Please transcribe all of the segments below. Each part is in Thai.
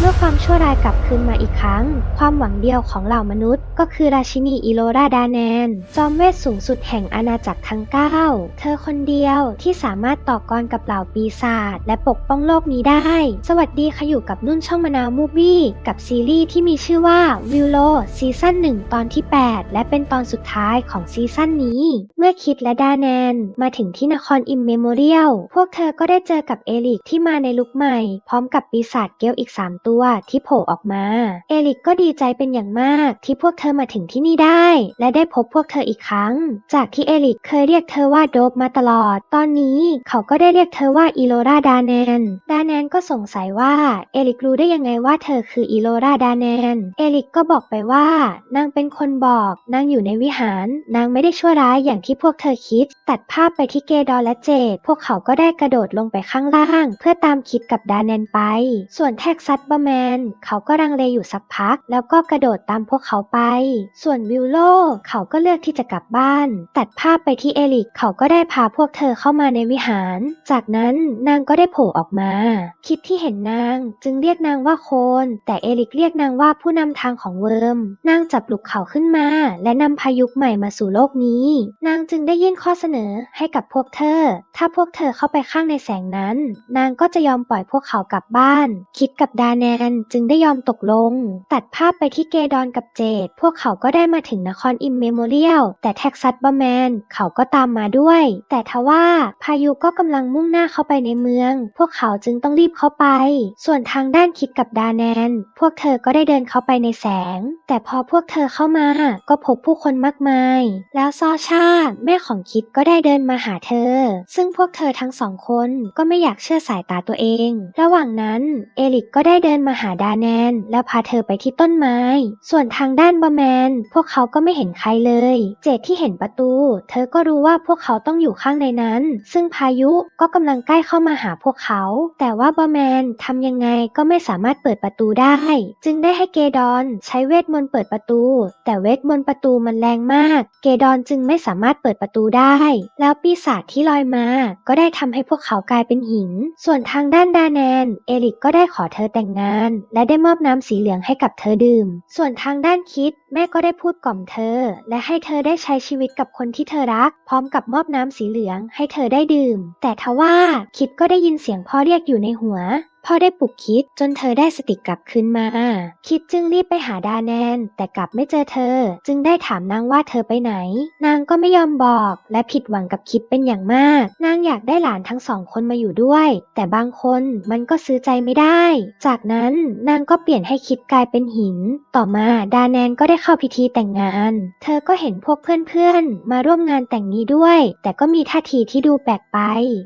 เมื่อความชั่วร้ายกลับคืนมาอีกครั้ง ความหวังเดียวของเหล่ามนุษย์ ก็คือราชินีอิโลราดาแนน จอมเวทสูงสุดแห่งอาณาจักรทั้ง9เธอคนเดียวที่สามารถต่อกรกับเหล่าปีศาจและปกป้องโลกนี้ได้ สวัสดีค่ะอยู่กับนุ่นช่องมะนาวมูวี่กับซีรีส์ที่มีชื่อว่าวิลโลซีซั่น1 ตอนที่ 8 และเป็นตอนสุดท้ายของซีซั่นนี้ เมื่อคิดและดาแนน มาถึงที่นครอิมเมโมเรียลพวกเธอก็ได้เจอกับเอลิกที่มาในลุคใหม่ พร้อมกับปีศาจเกลอีก 3 ตัวที่โผล่ออกมา เอลิกก็ดีใจเป็นอย่างมากที่พวกเธอมาถึงที่นี่ได้ และได้พบพวกเธออีกครั้ง จากที่เอลิกเคยเรียกเธอว่าโดบมาตลอด ตอนนี้เขาก็ได้เรียกเธอว่าอีโลราดาแนน ดาแนนก็สงสัยว่าเอลิกรู้ได้ยังไงว่าเธอคืออีโลราดาแนน เอลิกก็บอกไปว่านางเป็นคนบอกนางอยู่ในวิหาร นางไม่ได้ชั่วร้ายอย่างที่พวกเธอคิด ตัดภาพไปที่เกดอและเจดพวกเขาก็ได้กระโดดลงไปข้างล่าง เพื่อตามคิดกับดาแนนไป ส่วนแท็กซัสเบแมน เขาก็รังเลอยู่สักพัก แล้วก็กระโดดตามพวกเขาไป ส่วนวิลโลเขาก็เลือกที่จะกลับบ้าน ตัดภาพไปที่เอลิกเขาก็ได้พาพวกเธอเข้ามาในวิหาร จากนั้นนางก็ได้โผล่ออกมา คิดที่เห็นนางจึงเรียกนางว่าโคน แต่เอลิกเรียกนางว่าผู้นำทางของเวิร์ม นางจับลุกเขาขึ้นมา และนำพายุใหม่มาสู่โลกนี้ นางจึงได้ยื่นข้อเสนอให้กับพวกเธอ ถ้าพวกเธอเข้าไปข้างในแสงนั้น นางก็จะยอมปล่อยพวกเขากลับบ้าน คิดกับดาแนนจึงได้ยอมตกลง ตัดภาพไปที่เกดอนกับเจด พวกเขาก็ได้มาถึงนครอิมเมโมเรียล แต่แท็กซัสบอร์แมนเขาก็ตามมาด้วย แต่ทว่าพายุก็กำลังมุ่งหน้าเข้าไปในเมือง พวกเขาจึงต้องรีบเข้าไป ส่วนทางด้านคิดกับดาแนน พวกเธอก็ได้เดินเข้าไปในแสง แต่พอพวกเธอเข้ามา ก็พบผู้คนมากมาย แล้วซอชาแม่ของคิดก็ได้เดินมาหาเธอ ซึ่งพวกเธอทั้งสองคนก็ไม่อยากเชื่อสายตาตัวเอง ระหว่างนั้นเอลิกก็ได้เดินมาหาดาแนน แล้วพาเธอไปที่ต้นไม้ ส่วนทางด้านบอแมน พวกเขาก็ไม่เห็นใครเลย เจดที่เห็นประตู เธอก็รู้ว่าพวกเขาต้องอยู่ข้างในนั้น ซึ่งพายุก็กำลังใกล้เข้ามาหาพวกเขา แต่ว่าบอแมนทำยังไงก็ไม่สามารถเปิดประตูได้ จึงได้ให้เกดอนใช้เวทมนต์เปิดประตู แต่เวทมนต์ประตูมันแรงมาก เกดอนจึงไม่สามารถเปิดประตูได้ แล้วปีศาจที่ลอยมา ก็ได้ทำให้พวกเขากลายเป็นหิน ส่วนทางด้านดาแนน เอลิกก็ได้ขอเธอแต่งงานและได้มอบน้ำสีเหลืองให้กับเธอดื่ม ส่วนทางด้านคิด แม่ก็ได้พูดกล่อมเธอ และให้เธอได้ใช้ชีวิตกับคนที่เธอรัก พร้อมกับมอบน้ำสีเหลืองให้เธอได้ดื่ม แต่ทว่าคิดก็ได้ยินเสียงพ่อเรียกอยู่ในหัว พ่อได้ปลุกคิดจนเธอได้สติกลับคืนมา คิดจึงรีบไปหาดาแนน แต่กลับไม่เจอเธอ จึงได้ถามนางว่าเธอไปไหน นางก็ไม่ยอมบอก และผิดหวังกับคิดเป็นอย่างมาก นางอยากได้หลานทั้งสองคนมาอยู่ด้วย แต่บางคนมันก็ซื้อใจไม่ได้ จากนั้นนางก็เปลี่ยนให้คิดกลายเป็นหิน ต่อมาดาแนนก็ได้เข้าพิธีแต่งงาน เธอก็เห็นพวกเพื่อนๆมาร่วมงานแต่งนี้ด้วย แต่ก็มีท่าทีที่ดูแปลกไป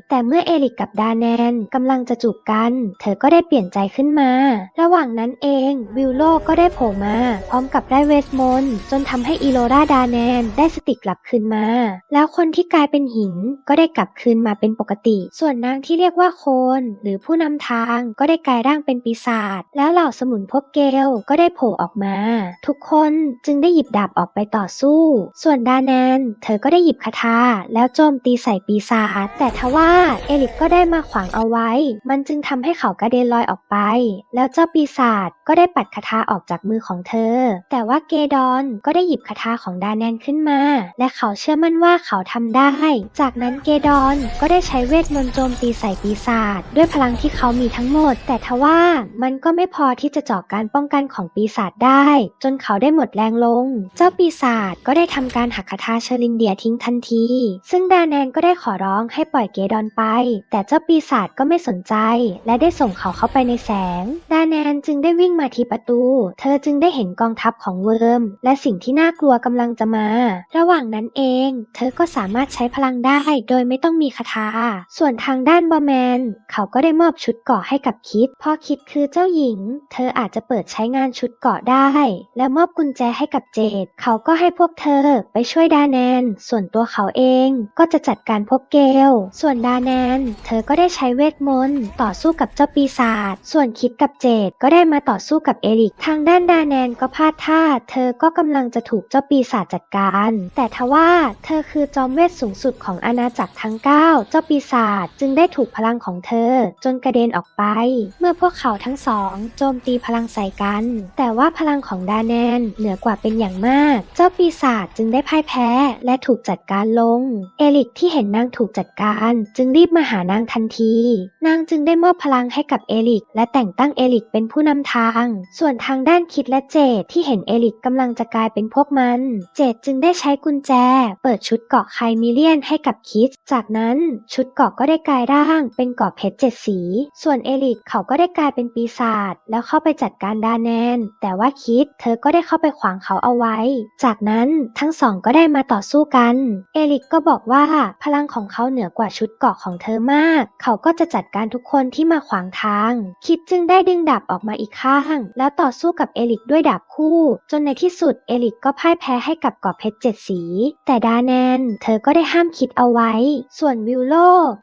แต่เมื่อเอลิกกับดาแนนกำลังจะจูบกัน เธอก็ได้เปลี่ยนใจขึ้นมา ระหว่างนั้นเองวิลโลก็ได้โผล่มา พร้อมกับได้เวทมนต์จนทำให้อีโลราดาแนนได้สติกลับคืนมา แล้วคนที่กลายเป็นหินก็ได้กลับคืนมาเป็นปกติ ส่วนนางที่เรียกว่าโคนหรือผู้นำทางก็ได้กลายร่างเป็นปีศาจแล้วเหล่าสมุนพวกเกลก็ได้โผล่ออกมา ทุกคนจึงได้หยิบดาบออกไปต่อสู้ ส่วนดาแนนเธอก็ได้หยิบคาถาแล้วโจมตีใส่ปีศาจแต่ทว่าเอลิกก็ได้มาขวางเอาไว้ มันจึงทำให้เขากระเด็นลอยออกไป แล้วเจ้าปีศาจก็ได้ปัดคาถาออกจากมือของเธอ แต่ว่าเกดอนก็ได้หยิบคาถาของดาแนนขึ้นมา และเขาเชื่อมั่นว่าเขาทำได้ จากนั้นเกดอนก็ได้ใช้เวทมนต์โจมตีใส่ปีศาจด้วยพลังที่เขามีทั้งหมด แต่ทว่ามันก็ไม่พอที่จะเจาะการป้องกันของปีศาจได้ จนเขาได้หมดแรงลง เจ้าปีศาจก็ได้ทำการหักคาถาเชอรินเดียทิ้งทันที ซึ่งดาแนนก็ได้ขอร้องให้ปล่อยเกดอนไป แต่เจ้าปีศาจก็ไม่สนใจ และได้ส่งเขาเข้าไปในแสง ดาแนนจึงได้วิ่งมาที่ประตู เธอจึงได้เห็นกองทัพของเวิร์ม และสิ่งที่น่ากลัวกำลังจะมา ระหว่างนั้นเอง เธอก็สามารถใช้พลังได้โดยไม่ต้องมีคาถา ส่วนทางด้านบอแมน เขาก็ได้มอบชุดเกราะให้กับคิด เพราะคิดคือเจ้าหญิง เธออาจจะเปิดใช้งานชุดเกราะได้ และมอบกุญแจให้กับเจด เขาก็ให้พวกเธอไปช่วยดาแนน ส่วนตัวเขาเองก็จะจัดการพวกเกล ส่วนดาแนน เธอก็ได้ใช้เวทมนต์ต่อสู้กับเจ้าปีศาจ ส่วนคิดกับเจดก็ได้มาต่อสู้กับเอริก ทางด้านดาแนนก็พลาดท่า เธอก็กำลังจะถูกเจ้าปีศาจจัดการ แต่ทว่าเธอคือจอมเวทสูงสุดของอาณาจักรทั้ง 9 เจ้าปีศาจจึงได้ถูกพลังของเธอ จนกระเด็นออกไป เมื่อพวกเขาทั้งสองโจมตีพลังใส่กัน แต่ว่าพลังของดาแนนเหนือกว่าเป็นอย่างมาก เจ้าปีศาจจึงได้พ่ายแพ้และถูกจัดการลง เอลิกที่เห็นนางถูกจัดการ จึงรีบมาหานางทันที นางจึงได้มอบพลังให้กับเอลิก และแต่งตั้งเอลิกเป็นผู้นำทาง ส่วนทางด้านคิดและเจดที่เห็นเอลิกกำลังจะกลายเป็นพวกมัน เจดจึงได้ใช้กุญแจ เปิดชุดเกาะไคมิเลียนให้กับคิด จากนั้นชุดเกาะก็ได้กลายร่าง เป็นเกาะเพชรเจ็ดสี ส่วนเอลิกเขาก็ได้กลายเป็นปีศาจแล้วเข้าไปจัดการดาแนน แต่ว่าคิดเธอก็ได้เข้าไปขวางเขาเอาไว้ จากนั้นทั้งสองก็ได้มาต่อสู้กัน เอลิกก็บอกว่าพลังของเขาเหนือกว่าชุดเกาะของเธอมาก เขาก็จะจัดการทุกคนที่มาขวางทาง คิดจึงได้ดึงดาบออกมาอีกข้าง แล้วต่อสู้กับเอลิกด้วยดาบคู่ จนในที่สุดเอลิกก็พ่ายแพ้ให้กับกราะเพชรเจ็ดสี แต่ดาแนน เธอก็ได้ห้ามคิดเอาไว้ ส่วนวิลโล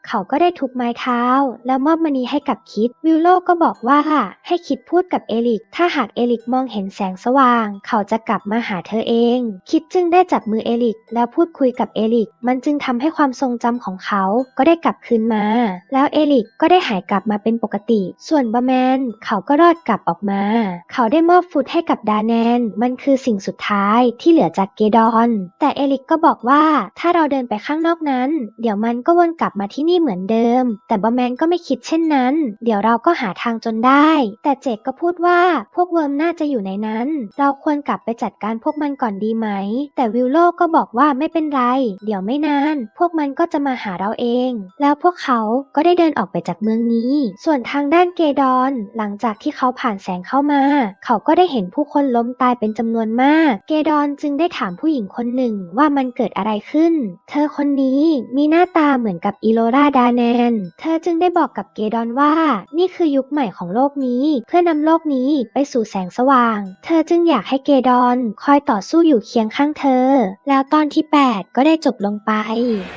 เขาก็ได้ทุบไม้เท้า แล้วมอบมณีให้กับคิด วิลโลก็บอกว่าให้คิดพูดกับเอลิก ถ้าหากเอลิกมองเห็นแสงสว่าง เขาจะกลับมาหาเธอเอง คิดจึงได้จับมือเอลิก แล้วพูดคุยกับเอลิก มันจึงทำให้ความทรงจำของเขาก็ได้กลับคืนมา แล้วเอลิกก็ได้หายกลับมาเป็นปกติ ส่วนบาแมนเขาก็รอดกลับออกมา เขาได้มอบฟุตให้กับดาแนน มันคือสิ่งสุดท้ายที่เหลือจากเกดอน แต่เอลิกก็บอกว่าถ้าเราเดินไปข้างนอกนั้น เดี๋ยวมันก็วนกลับมาที่นี่เหมือนเดิม แต่บาแมนก็ไม่คิดเช่นนั้น เดี๋ยวเราก็หาทางจนได้ แต่เจดก็พูดว่าพวกเวิร์มน่าจะอยู่ในนั้น เราควรกลับไปจัดการพวกมันก่อนดีไหม แต่วิลโลก็บอกว่าไม่เป็นไร เดี๋ยวไม่นาน พวกมันก็จะมาหาเราเอง แล้วพวกเขาก็ได้เดินออกไปจากเมืองนี้ ส่วนทางด้านเกดอน หลังจากที่เขาผ่านแสงเข้ามา เขาก็ได้เห็นผู้คนล้มตายเป็นจำนวนมาก เกดอนจึงได้ถามผู้หญิงคนหนึ่งว่ามันเกิดอะไรขึ้น เธอคนนี้มีหน้าตาเหมือนกับอีโลราดาแนน เธอจึงได้บอกกับเกดอนว่า นี่คือยุคใหม่ของโลกนี้ เพื่อนำโลกนี้ไปสู่แสงสว่าง เธอจึงอยากให้เกดอน คอยต่อสู้อยู่เคียงข้างเธอ แล้วตอนที่ 8 ก็ได้จบลงไป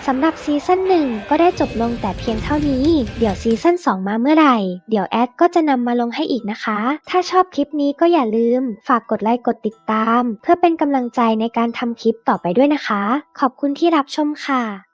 สำหรับซีซั่นหนึ่งก็ได้จบลงแต่เพียงเท่านี้ เดี๋ยวซีซั่น2มาเมื่อไหร่เดี๋ยวแอดก็จะนำมาลงให้อีกนะคะ ถ้าชอบคลิปนี้ก็อย่าลืม ฝากกดไลค์กดติดตาม เพื่อเป็นกำลังใจในการทำคลิปต่อไปด้วยนะคะ ขอบคุณที่รับชมค่ะ